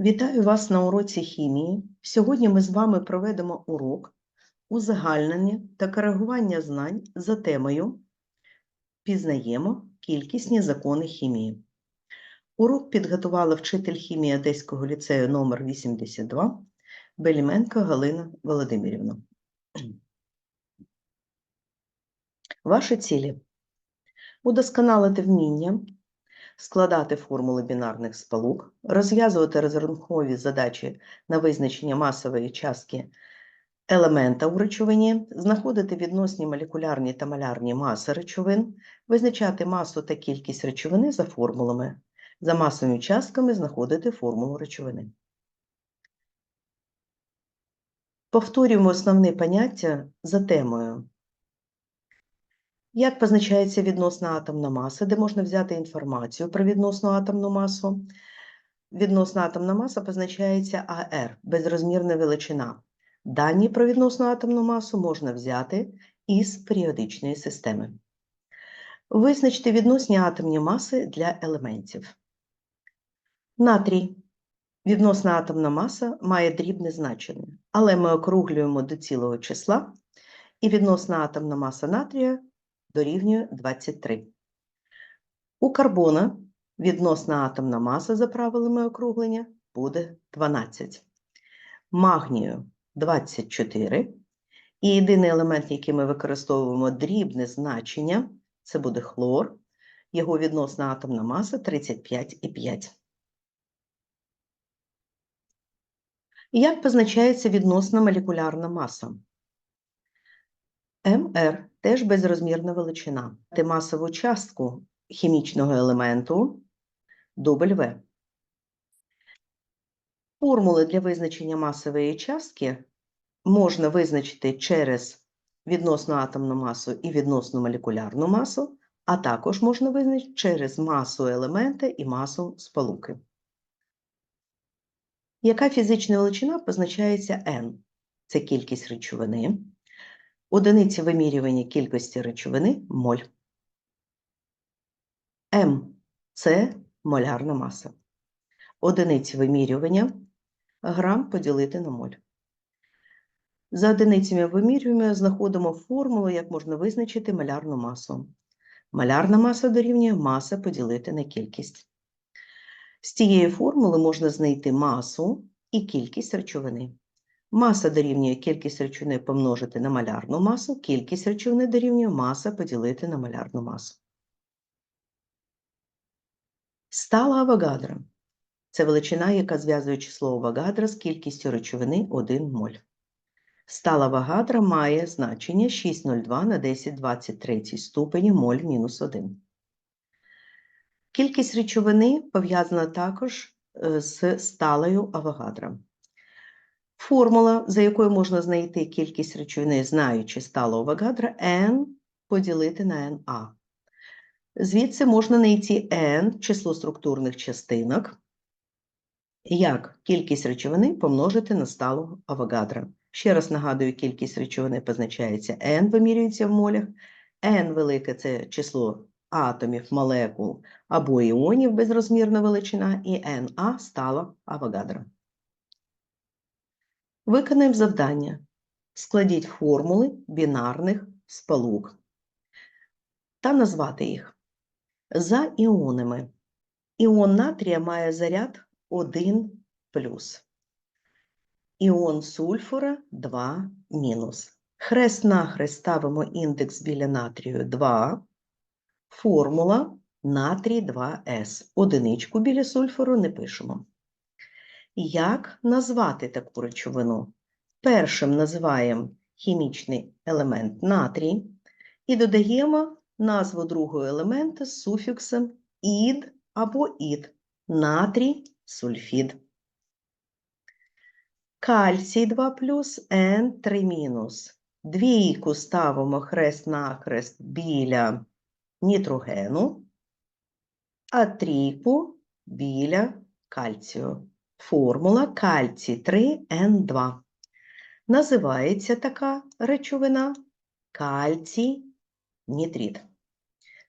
Вітаю вас на уроці хімії. Сьогодні ми з вами проведемо урок узагальнення та коригування знань за темою Пізнаємо кількісні закони хімії. Урок підготувала вчитель хімії Одеського ліцею номер 82 Беліменко Галина Володимирівна. Ваші цілі удосконалити вміння складати формули бінарних сполук, розв'язувати розрахункові задачі на визначення масової частки елемента у речовині, знаходити відносні молекулярні та малярні маси речовин, визначати масу та кількість речовини за формулами, за масовими частками знаходити формулу речовини. Повторюємо основні поняття за темою. Як позначається відносна атомна маса, де можна взяти інформацію про відносну атомну масу? Відносна атомна маса позначається АР безрозмірна величина. Дані про відносну атомну масу можна взяти із періодичної системи. Визначте відносні атомні маси для елементів. Натрій. Відносна атомна маса має дрібне значення, але ми округлюємо до цілого числа, і відносна атомна маса натрія дорівнює 23. У карбона відносна атомна маса за правилами округлення буде 12. Магнію 24. І єдиний елемент, який ми використовуємо дрібне значення, це буде хлор. Його відносна атомна маса 35,5. Як позначається відносна молекулярна маса? МР теж безрозмірна величина. Ти масову частку хімічного елементу W. Формули для визначення масової частки можна визначити через відносну атомну масу і відносну молекулярну масу, а також можна визначити через масу елемента і масу сполуки. Яка фізична величина позначається N? Це кількість речовини. Одиниці вимірювання кількості речовини моль. М це молярна маса. Одиниці вимірювання грам поділити на моль. За одиницями вимірювання знаходимо формулу, як можна визначити малярну масу. Малярна маса дорівнює маса поділити на кількість. З цієї формули можна знайти масу і кількість речовини. Маса дорівнює кількість речовини помножити на малярну масу, кількість речовини дорівнює маса поділити на малярну масу. Стала Авогадро – це величина, яка зв'язує число Авогадро з кількістю речовини 1 моль. Стала Авогадро має значення 6,02 на 1023 ступені моль мінус 1. Кількість речовини пов'язана також е, з сталою Авогадро. Формула, за якою можна знайти кількість речовини, знаючи сталу Авогадро, n поділити на NA. Звідси можна знайти n число структурних частинок, як кількість речовини помножити на сталу Авогадро. Ще раз нагадую, кількість речовини позначається n, вимірюється в молях. n велике це число атомів, молекул або іонів безрозмірна величина, і NA стала Авогадро. Виконаємо завдання. Складіть формули бінарних сполук та назвати їх. За іонами. Іон натрія має заряд 1 Іон сульфура 2 мінус. Хрест-нахрест ставимо індекс біля натрію 2. Формула натрій 2С. Одиничку біля сульфуру не пишемо. Як назвати таку речовину? Першим називаємо хімічний елемент натрій і додаємо назву другого елемента з суфіксом ід або ід натрій сульфід. Кальцій 2 Н3 мінус. Двійку ставимо хрест-нахрест біля нітрогену, а трійку біля кальцію. Формула кальцій 3Н2. Називається така речовина кальцій нітрит.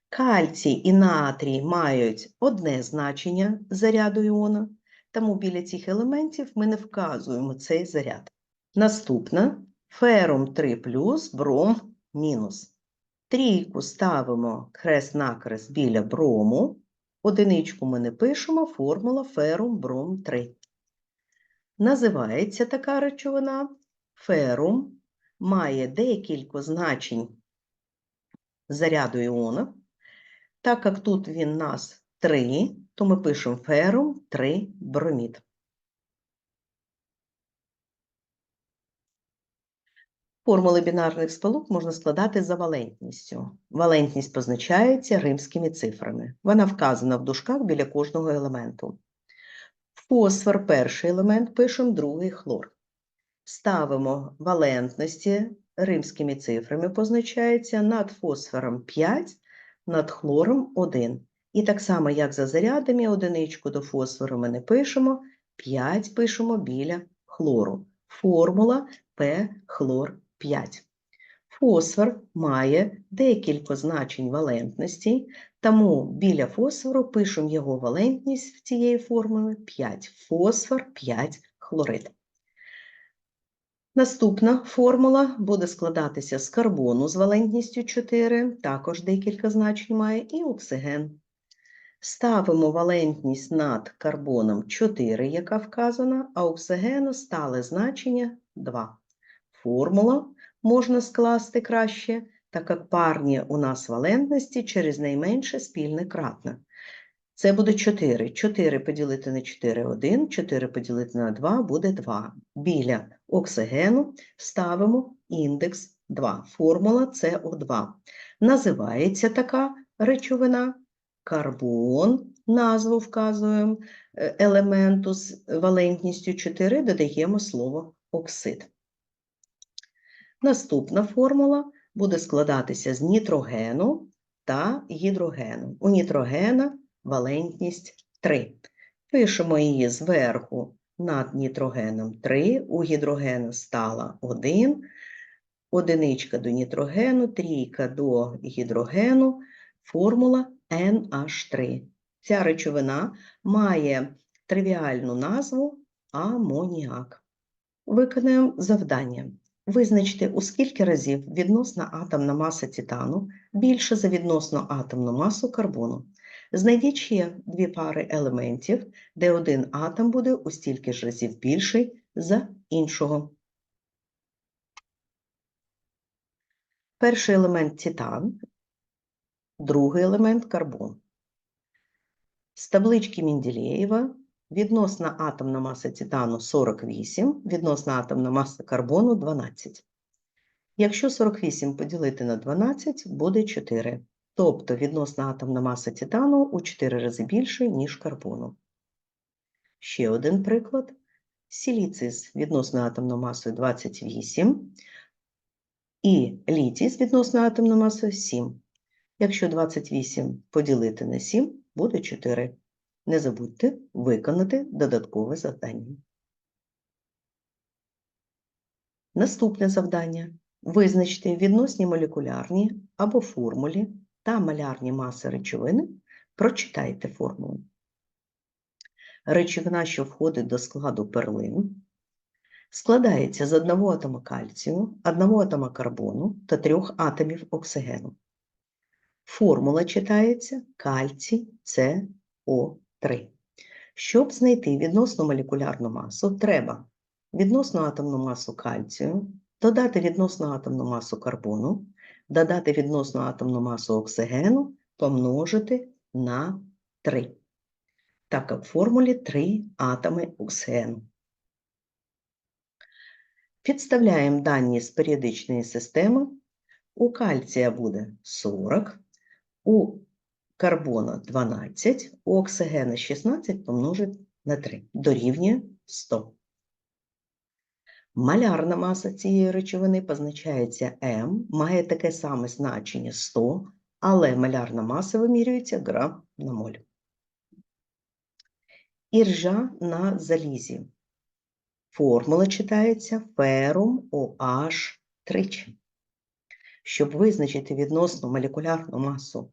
Кальцій і натрій мають одне значення заряду іона, тому біля цих елементів ми не вказуємо цей заряд. Наступна ферум 3 плюс, бром мінус. Трійку ставимо хрест-накрест біля брому. Одиничку ми не пишемо, формула ферум бром 3. Називається така речовина ферум, має декілька значень заряду іона. Так як тут він нас 3, то ми пишемо ферум 3 бромід. Формули бінарних сполук можна складати за валентністю. Валентність позначається римськими цифрами. Вона вказана в дужках біля кожного елементу. Фосфор перший елемент пишемо другий хлор. Ставимо валентності римськими цифрами позначається над фосфором 5, над хлором 1. І так само, як за зарядами, одиничку до фосфору ми не пишемо, 5 пишемо біля хлору. Формула П хлор 5. Фосфор має декілька значень валентності, тому біля фосфору пишемо його валентність в цієї формули 5. Фосфор 5 хлорид. Наступна формула буде складатися з карбону з валентністю 4, також декілька значень має, і оксиген. Ставимо валентність над карбоном 4, яка вказана, а оксигену стале значення 2. Формула можна скласти краще, так як парні у нас валентності через найменше спільне кратне. Це буде 4. 4 поділити на 4 – 1, 4 поділити на 2 буде 2. Біля оксигену ставимо індекс 2. Формула СО2. Називається така речовина карбон, назву вказуємо е, елементу з валентністю 4, додаємо слово оксид. Наступна формула буде складатися з нітрогену та гідрогену. У нітрогена валентність 3. Пишемо її зверху над нітрогеном 3, у гідрогена стала 1, одиничка до нітрогену, трійка до гідрогену, формула NH3. Ця речовина має тривіальну назву амоніак. Виконаємо завдання. Визначте, у скільки разів відносна атомна маса титану більша за відносну атомну масу карбону. Знайдіть ще дві пари елементів, де один атом буде у стільки ж разів більший за іншого. Перший елемент титан, другий елемент карбон. З таблички Менделєєва відносна атомна маса титану 48, відносна атомна маса карбону 12. Якщо 48 поділити на 12, буде 4. Тобто відносна атомна маса титану у 4 рази більше, ніж карбону. Ще один приклад. Сіліцій з відносною атомною масою 28 і літій з відносною атомною масою 7. Якщо 28 поділити на 7, буде 4. Не забудьте виконати додаткове завдання. Наступне завдання. Визначте відносні молекулярні або формулі та малярні маси речовини. Прочитайте формулу. Речовина, що входить до складу перлин, складається з одного атома кальцію, одного атома карбону та трьох атомів оксигену. Формула читається кальцій СО3. Щоб знайти відносну молекулярну масу, треба відносну атомну масу кальцію, додати відносну атомну масу карбону, додати відносну атомну масу оксигену, помножити на 3. Так як в формулі 3 атоми оксигену. Підставляємо дані з періодичної системи. У кальція буде 40, у карбона 12, у оксигена 16 помножить на 3, дорівнює 100. Малярна маса цієї речовини позначається М, має таке саме значення 100, але малярна маса вимірюється грам на моль. Іржа на залізі. Формула читається ферум OH тричі. Щоб визначити відносну молекулярну масу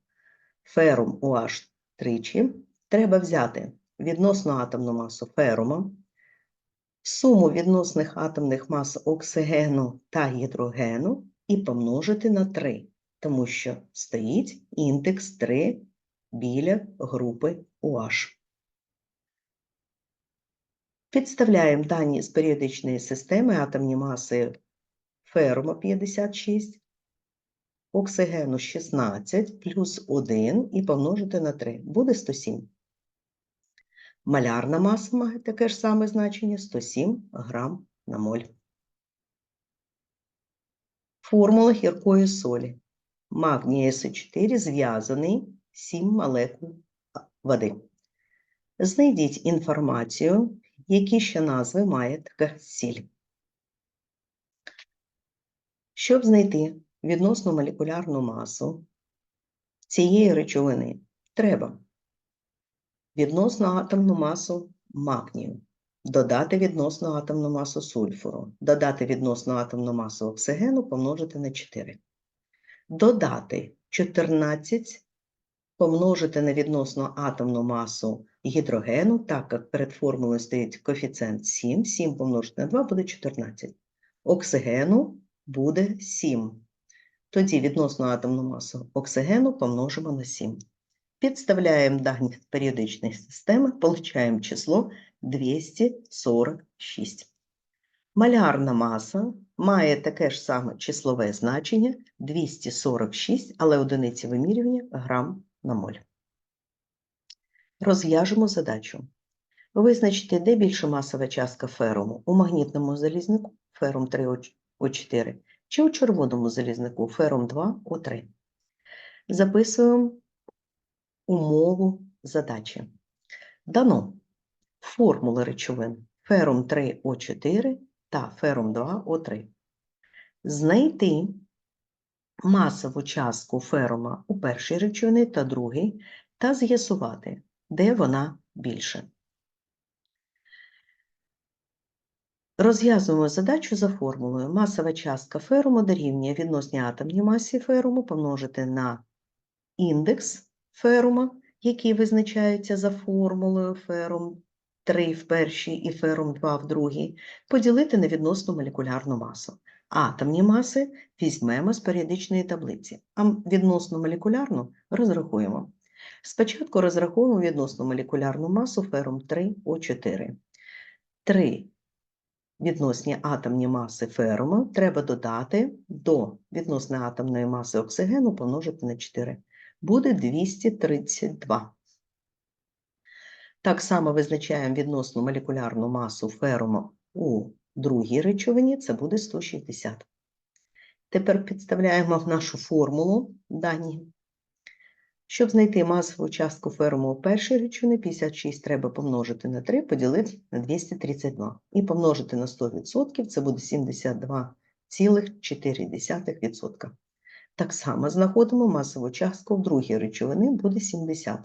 ферум OH тричі, треба взяти відносну атомну масу ферума, суму відносних атомних мас оксигену та гідрогену і помножити на 3, тому що стоїть індекс 3 біля групи OH. Підставляємо дані з періодичної системи атомні маси ферума 56, оксигену 16 плюс 1 і помножити на 3. Буде 107. Малярна маса має таке ж саме значення 107 грам на моль. Формула гіркої солі. Магній СО4 зв'язаний 7 молекул води. Знайдіть інформацію, які ще назви має така сіль. Щоб знайти відносну молекулярну масу цієї речовини, треба відносну атомну масу магнію, додати відносну атомну масу сульфуру, додати відносну атомну масу оксигену, помножити на 4. Додати 14 помножити на відносну атомну масу гідрогену, так як перед формулою стоїть коефіцієнт 7, 7 помножити на 2 буде 14. Оксигену буде 7. Тоді відносну атомну масу оксигену помножимо на 7. Підставляємо дані періодичної системи, получаємо число 246. Малярна маса має таке ж саме числове значення 246, але одиниці вимірювання грам на моль. Розв'яжемо задачу. Визначити, де більша масова частка феруму у магнітному залізнику ферум 3О4 чи у червоному залізнику ферум 2О3. Записуємо умову задачі. Дано формули речовин ферум 3О4 та ферум 2О3. Знайти масову частку ферума у першій речовині та другій та з'ясувати, де вона більше. Розв'язуємо задачу за формулою. Масова частка феруму дорівнює відносній атомній масі феруму помножити на індекс ферума, який визначається за формулою ферум 3 в першій і ферум 2 в другій, поділити на відносну молекулярну масу. Атомні маси візьмемо з періодичної таблиці, а відносну молекулярну розрахуємо. Спочатку розраховуємо відносну молекулярну масу ферум 3О4. 3 відносні атомні маси ферума треба додати до відносної атомної маси оксигену помножити на 4. Буде 232. Так само визначаємо відносну молекулярну масу ферума у другій речовині, це буде 160. Тепер підставляємо в нашу формулу дані. Щоб знайти масову частку феруму у першій речовині, 56 треба помножити на 3, поділити на 232. І помножити на 100%, це буде 72,4%. Так само знаходимо масову частку в другій речовини, буде 70.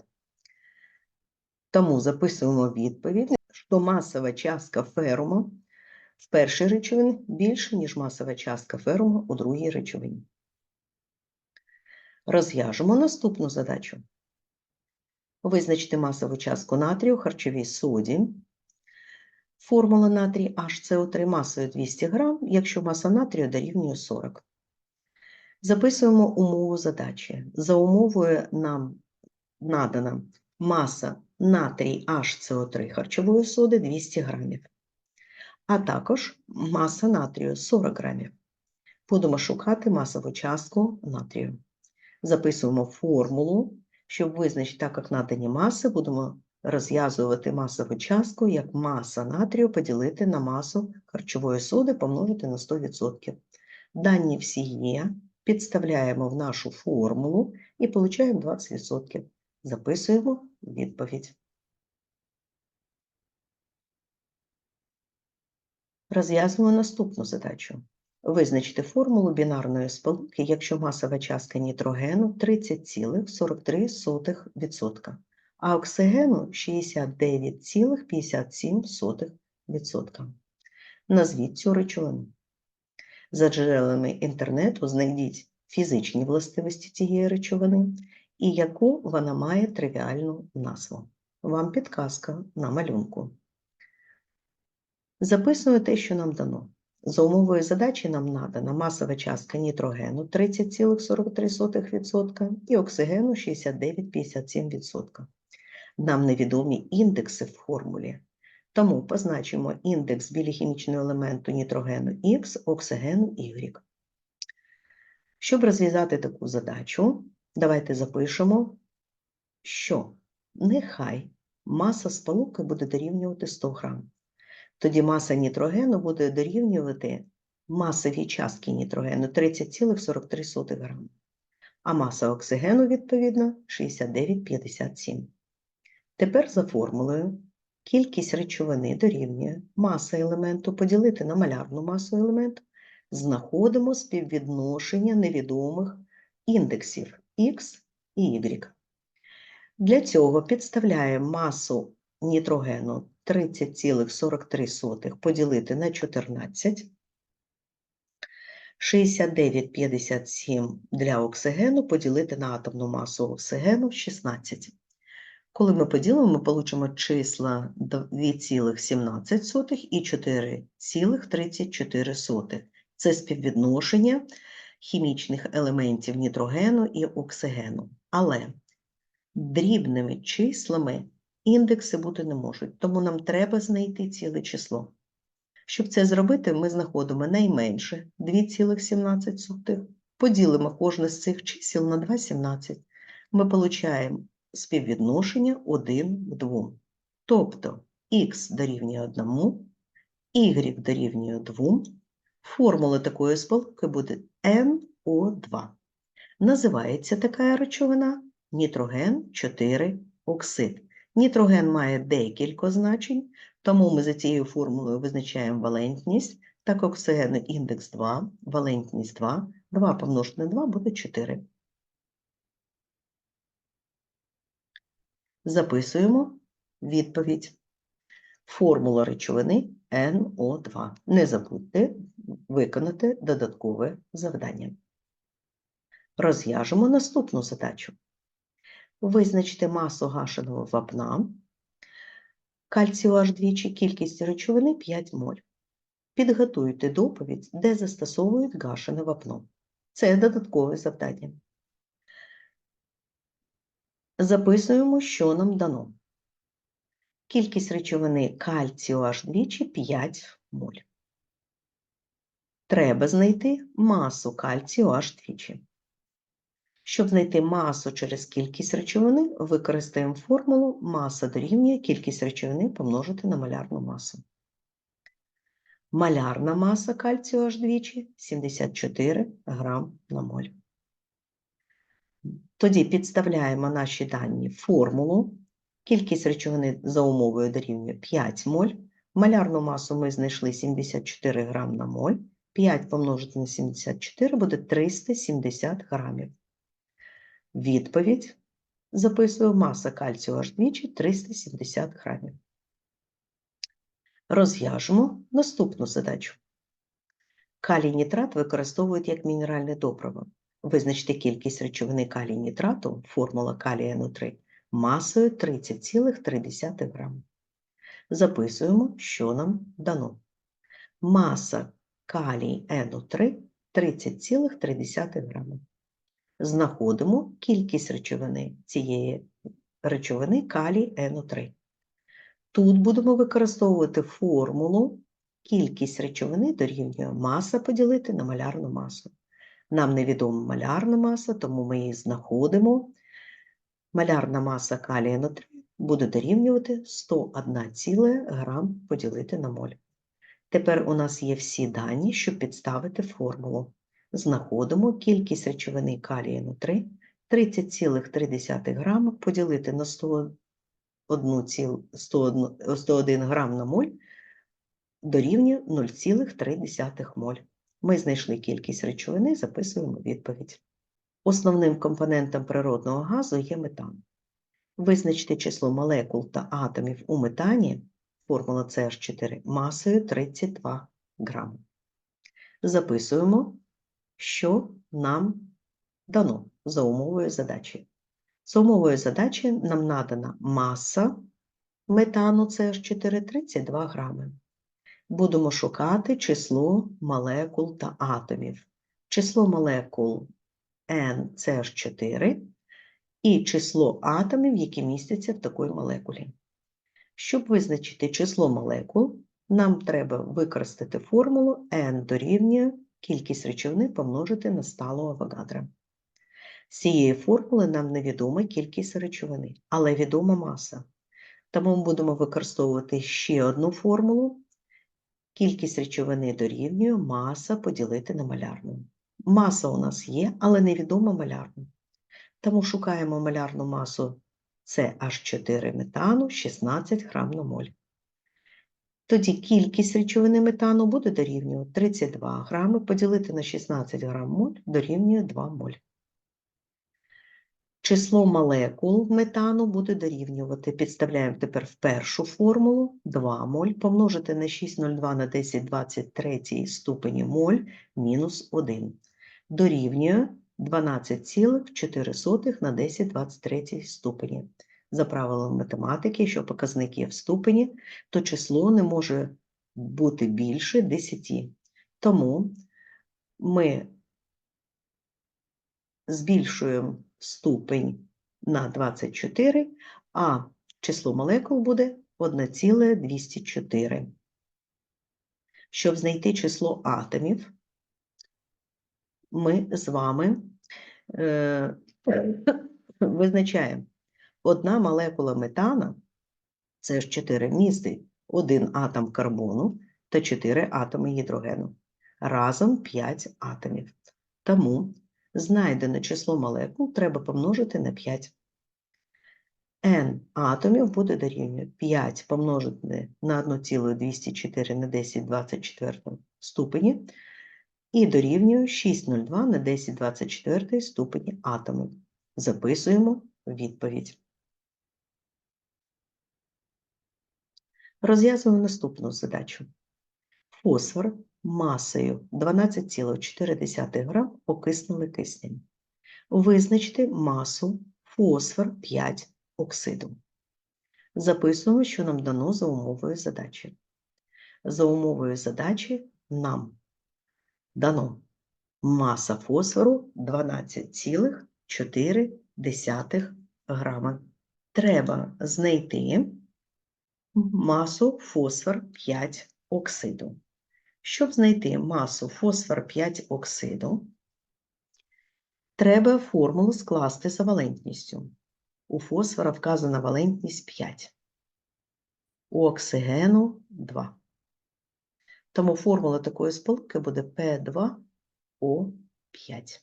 Тому записуємо відповідь, що масова частка ферума в першій речовині більше, ніж масова частка ферума у другій речовині. Розв'яжемо наступну задачу. Визначити масову частку натрію в харчовій соді. Формула натрій HCO3 масою 200 г, якщо маса натрію дорівнює 40. Записуємо умову задачі. За умовою нам надана маса натрій HCO3 харчової соди 200 грамів, а також маса натрію 40 грамів. Будемо шукати масову частку натрію. Записуємо формулу, щоб визначити, так як надані маси, будемо розв'язувати масову частку, як маса натрію поділити на масу харчової соди, помножити на 100%. Дані всі є, підставляємо в нашу формулу і получаємо 20%. Записуємо відповідь. Розв'язуємо наступну задачу. Визначити формулу бінарної сполуки, якщо масова частка нітрогену 30,43%, а оксигену 69,57%. Назвіть цю речовину. За джерелами інтернету знайдіть фізичні властивості цієї речовини і яку вона має тривіальну назву. вам підказка на малюнку. Записую те, що нам дано. За умовою задачі нам надана масова частка нітрогену 30,43% і оксигену 69,57%. Нам невідомі індекси в формулі, тому позначимо індекс білохімічного елементу нітрогену Х, оксигену Y. Щоб розв'язати таку задачу, давайте запишемо, що нехай маса сполуки буде дорівнювати 100 грам. Тоді маса нітрогену буде дорівнювати масовій частки нітрогену 30,43 грам, а маса оксигену, відповідно, 69,57. Тепер за формулою кількість речовини дорівнює маса елементу поділити на малярну масу елементу, знаходимо співвідношення невідомих індексів X і Y. Для цього підставляємо масу нітрогену 30,43 поділити на 14, 69,57 для оксигену поділити на атомну масу оксигену 16. Коли ми поділимо, ми получимо числа 2,17 і 4,34. Це співвідношення хімічних елементів нітрогену і оксигену. Але дрібними числами індекси бути не можуть, тому нам треба знайти ціле число. Щоб це зробити, ми знаходимо найменше 2,17, поділимо кожне з цих чисел на 2,17. Ми получаємо співвідношення 1 к 2. Тобто х дорівнює 1, y дорівнює 2. Формула такої сполуки буде NO2. Називається така речовина нітроген 4 оксид. Нітроген має декілька значень, тому ми за цією формулою визначаємо валентність, так оксигену індекс 2, валентність 2, 2 помножити на 2 буде 4. Записуємо відповідь. Формула речовини NO2. Не забудьте виконати додаткове завдання. Розв'яжемо наступну задачу. Визначте масу гашеного вапна, кальцію H2, кількість речовини 5 моль. Підготуйте доповідь, де застосовують гашене вапно. Це додаткове завдання. Записуємо, що нам дано. Кількість речовини кальцію H2 5 моль. Треба знайти масу кальцію H2. Щоб знайти масу через кількість речовини, використаємо формулу маса дорівнює кількість речовини помножити на малярну масу. Малярна маса кальцію H2 74 грам на моль. Тоді підставляємо наші дані формулу. Кількість речовини за умовою дорівнює 5 моль. Малярну масу ми знайшли 74 грам на моль. 5 помножити на 74 буде 370 грамів. Відповідь записую маса кальцію H2 370 грамів. Розв'яжемо наступну задачу. Калій нітрат використовують як мінеральне добриво. Визначте кількість речовини калій нітрату, формула калія НО3, масою 30,3 грам. Записуємо, що нам дано. Маса калій НО3 30,3 грама. Знаходимо кількість речовини цієї речовини калій НО3. Тут будемо використовувати формулу кількість речовини дорівнює маса поділити на малярну масу. Нам невідома малярна маса, тому ми її знаходимо. Малярна маса калія НО3 буде дорівнювати 101 грам поділити на моль. Тепер у нас є всі дані, щоб підставити формулу. Знаходимо кількість речовини калія НО3 30,3 грама поділити на 101, 101, 101 грам на моль дорівнює 0,3 моль. Ми знайшли кількість речовини, записуємо відповідь. Основним компонентом природного газу є метан. Визначте число молекул та атомів у метані, формула CH4, масою 32 грами. Записуємо, що нам дано за умовою задачі. За умовою задачі нам надана маса метану CH4 32 грами. Будемо шукати число молекул та атомів. Число молекул NCH4 і число атомів, які містяться в такій молекулі. Щоб визначити число молекул, нам треба використати формулу N дорівнює кількість речовини помножити на сталу Авогадро. З цієї формули нам невідома кількість речовини, але відома маса. Тому ми будемо використовувати ще одну формулу. Кількість речовини дорівнює маса поділити на малярну. Маса у нас є, але невідома малярна. Тому шукаємо малярну масу CH4 метану 16 грам на моль. Тоді кількість речовини метану буде дорівнювати 32 грами поділити на 16 грам моль дорівнює 2 моль. Число молекул метану буде дорівнювати, підставляємо тепер в першу формулу 2 моль помножити на 6,02 на 10 23 ступені моль мінус 1. Дорівнює 12,4 на 10 23 ступені. За правилом математики, якщо показник є в ступені, то число не може бути більше 10. Тому ми збільшуємо ступень на 24, а число молекул буде 1,204. Щоб знайти число атомів, ми з вами е, визначаємо одна молекула метана, це ж 4 містить один атом карбону та 4 атоми гідрогену. Разом 5 атомів. Тому знайдене число молекул треба помножити на 5. n атомів буде дорівнює 5 помножити на 1,204 на 10 24 ступені і дорівнює 6,02 на 10 24 ступені атомів. Записуємо відповідь. Розв'язуємо наступну задачу. Фосфор масою 12,4 грам окиснули киснем. Визначте масу фосфор 5 оксиду. Записуємо, що нам дано за умовою задачі. За умовою задачі нам дано маса фосфору 12,4 грама. Треба знайти масу фосфор 5 оксиду. Щоб знайти масу фосфор 5 оксиду, треба формулу скласти за валентністю. У фосфора вказана валентність 5, у оксигену 2. Тому формула такої сполуки буде P2O5.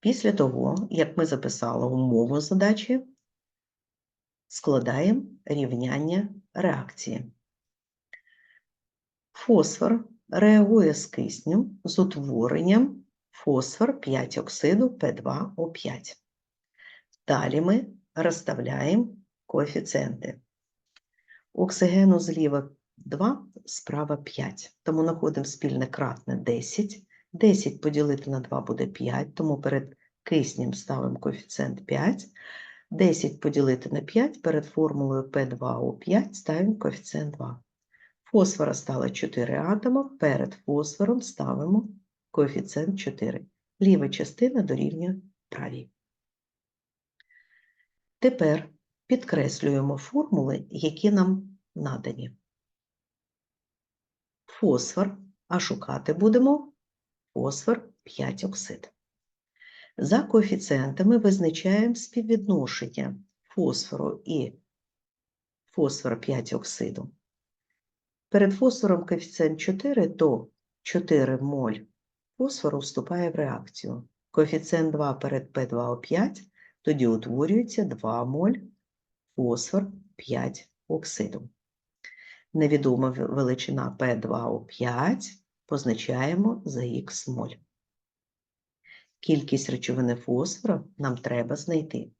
Після того, як ми записали умову задачі, складаємо рівняння реакції. Фосфор реагує з киснем з утворенням фосфор 5 оксиду P2O5. Далі ми розставляємо коефіцієнти. Оксигену зліва 2, справа 5. Тому знаходимо спільне кратне 10. 10 поділити на 2 буде 5, тому перед киснем ставимо коефіцієнт 5. 10 поділити на 5 перед формулою P2O5 ставимо коефіцієнт 2. Фосфора стало 4 атома, перед фосфором ставимо коефіцієнт 4. Ліва частина дорівнює правій. Тепер підкреслюємо формули, які нам надані. Фосфор, а шукати будемо фосфор 5 оксид. За коефіцієнтами визначаємо співвідношення фосфору і фосфор 5 оксиду. Перед фосфором коефіцієнт 4, то 4 моль фосфору вступає в реакцію. Коефіцієнт 2 перед P2O5, тоді утворюється 2 моль фосфор 5 оксиду. Невідома величина P2O5 позначаємо за х моль. Кількість речовини фосфора нам треба знайти.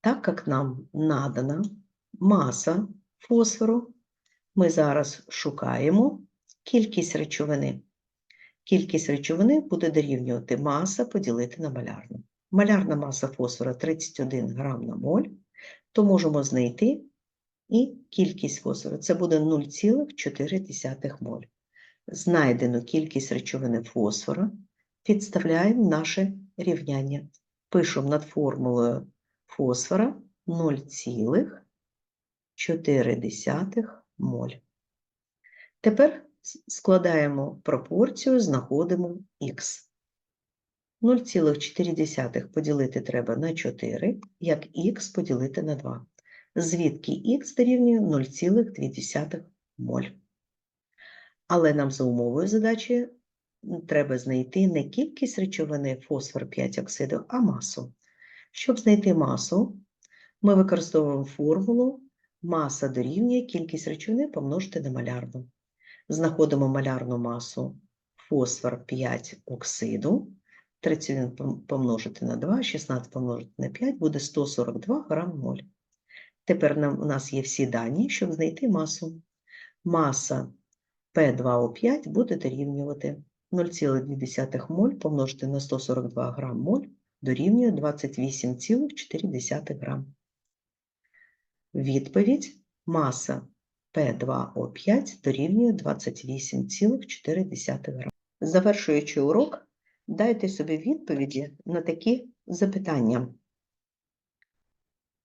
Так як нам надана маса фосфору, ми зараз шукаємо кількість речовини. Кількість речовини буде дорівнювати маса поділити на малярну. Малярна маса фосфора 31 грам на моль, то можемо знайти і кількість фосфору. Це буде 0,4 моль. Знайдену кількість речовини фосфора підставляємо наше рівняння. Пишемо над формулою фосфора 0,4 моль. Тепер складаємо пропорцію, знаходимо х. 0,4 поділити треба на 4, як х поділити на 2. Звідки х дорівнює 0,2 моль. Але нам за умовою задачі треба знайти не кількість речовини фосфор 5 оксиду, а масу. Щоб знайти масу, ми використовуємо формулу маса дорівнює кількість речовини помножити на малярну. Знаходимо малярну масу фосфор 5 оксиду, 31 помножити на 2, 16 помножити на 5 буде 142 грам моль. Тепер у нас є всі дані, щоб знайти масу. Маса P2O5 буде дорівнювати 0,2 моль помножити на 142 грам моль дорівнює 28,4 грам. Відповідь маса P2O5 дорівнює 28,4 грам. Завершуючи урок, дайте собі відповіді на такі запитання.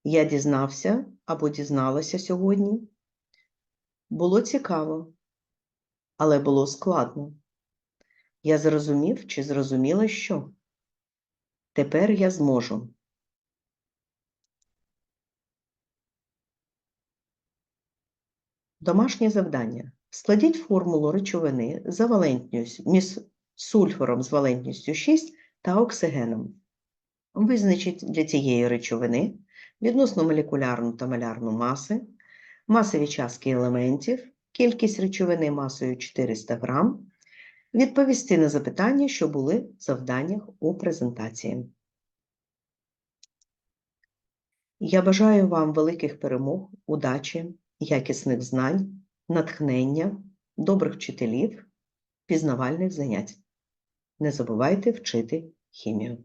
Я дізнався або дізналася сьогодні. Було цікаво, але було складно. Я зрозумів чи зрозуміла, що тепер я зможу. Домашнє завдання. Складіть формулу речовини за валентністю між сульфуром з валентністю 6 та оксигеном. Визначіть для цієї речовини відносно молекулярну та малярну маси, масові частки елементів, кількість речовини масою 400 грам, відповісти на запитання, що були в завданнях у презентації. Я бажаю вам великих перемог, удачі, якісних знань, натхнення, добрих вчителів, пізнавальних занять. Не забувайте вчити хімію.